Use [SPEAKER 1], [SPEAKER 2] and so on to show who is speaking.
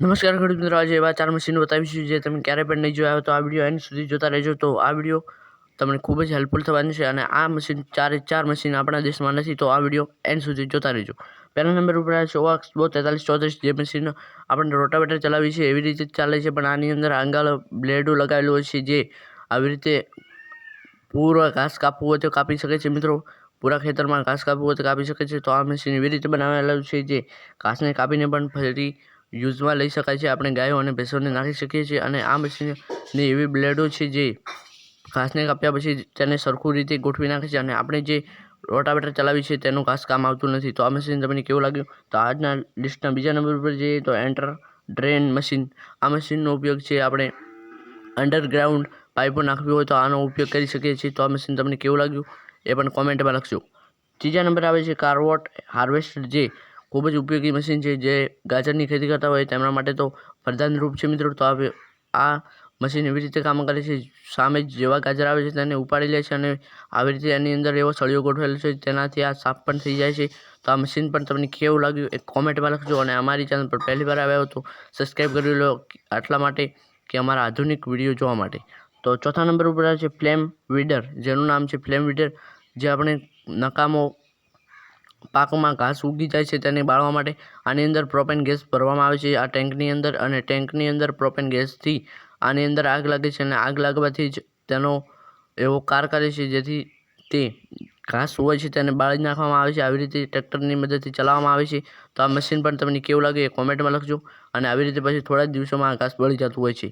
[SPEAKER 1] નમસ્કાર ખેડૂત મિત્રો. આજે એવા ચાર મશીનો બતાવીશું જે તમે ક્યારે પણ નહીં જોયા તો આ વીડિયો એન્ડ સુધી જોતા રહેજો. તો આ વીડિયો તમને ખૂબ જ હેલ્પફુલ થવાની છે અને આ મશીન ચારે ચાર મશીન આપણા દેશમાં નથી, તો આ વીડિયો એન્ડ સુધી જોતા રહેજો. પહેલા નંબર ઉપર આવે છે ઓવાક્સ બો તેતાલીસ ચોત્રીસ, જે મશીન આપણે રોટાવેટર ચલાવી છે, એવી રીતે ચાલે છે. પણ આની અંદર આંગાળ બ્લેડો લગાવેલું હોય છે જે આવી રીતે પૂરો ઘાસ કાપવું હોય તો કાપી શકે છે મિત્રો. પૂરા ખેતરમાં ઘાસ કાપવું હોય તો કાપી શકે છે. તો આ મશીન એવી રીતે બનાવેલું છે જે ઘાસને કાપીને પણ ફરી યુઝમાં લઈ શકાય છે. આપણે ગાયો અને ભેંસોને નાખી શકીએ છીએ અને આ મશીનની એવી બ્લેડો છે જે ઘાસને કાપ્યા પછી તેને સરખું રીતે ગોઠવી નાખે છે અને આપણે જે રોટાવેટર ચલાવી છે તેનું ઘાસ કામ આવતું નથી. તો આ મશીન તમને કેવું લાગ્યું? તો આજના લિસ્ટના બીજા નંબર પર જઈએ તો એન્ટર ડ્રેન મશીન. આ મશીનનો ઉપયોગ છે આપણે અંડરગ્રાઉન્ડ પાઇપો નાખવી હોય તો આનો ઉપયોગ કરી શકીએ છીએ. તો આ મશીન તમને કેવું લાગ્યું? એ પણ કોમેન્ટમાં લખજો. ત્રીજા નંબર આવે છે કાર્વોટ હાર્વેસ્ટર જે ખૂબ જ ઉપયોગી મશીન છે. જે ગાજરની ખેતી કરતા હોય તેમના માટે તો વરદાનરૂપ છે મિત્રો. તો હવે આ મશીન એવી રીતે કામ કરે છે, સામે જેવા ગાજર આવે છે તેને ઉપાડી લે છે અને આવી રીતે એની અંદર એવો સળિયો ગોઠવેલો છે, તેનાથી આ સાફ પણ થઈ જાય છે. તો આ મશીન પણ તમને કેવું લાગ્યું એ કોમેન્ટમાં લખજો અને અમારી ચેનલ પર પહેલી વાર આવ્યા હો તો સબસ્ક્રાઈબ કરી લો આટલા માટે કે અમારા આધુનિક વીડિયો જોવા માટે. તો ચોથા નંબર ઉપર આવે છે ફ્લેમ વીડર જેનું નામ છે ફ્લેમ વીડર જે આપણે નકામો પાકમાં ઘાસ ઉગી જાય છે તેને બાળવા માટે. આની અંદર પ્રોપેન ગેસ ભરવામાં આવે છે. આ ટેન્કની અંદર અને ટેન્કની અંદર પ્રોપેન ગેસથી આની અંદર આગ લાગે છે અને આગ લાગવાથી જ તેનો એવો કાર કરે છે જેથી તે ઘાસ હોય છે તેને બાળી નાખવામાં આવે છે. આવી રીતે ટ્રેક્ટરની મદદથી ચલાવવામાં આવે છે. તો આ મશીન પણ તમને કેવું લાગે એ કોમેન્ટમાં લખજો અને આવી રીતે પછી થોડા જ દિવસોમાં આ ઘાસ બળી જતું હોય છે.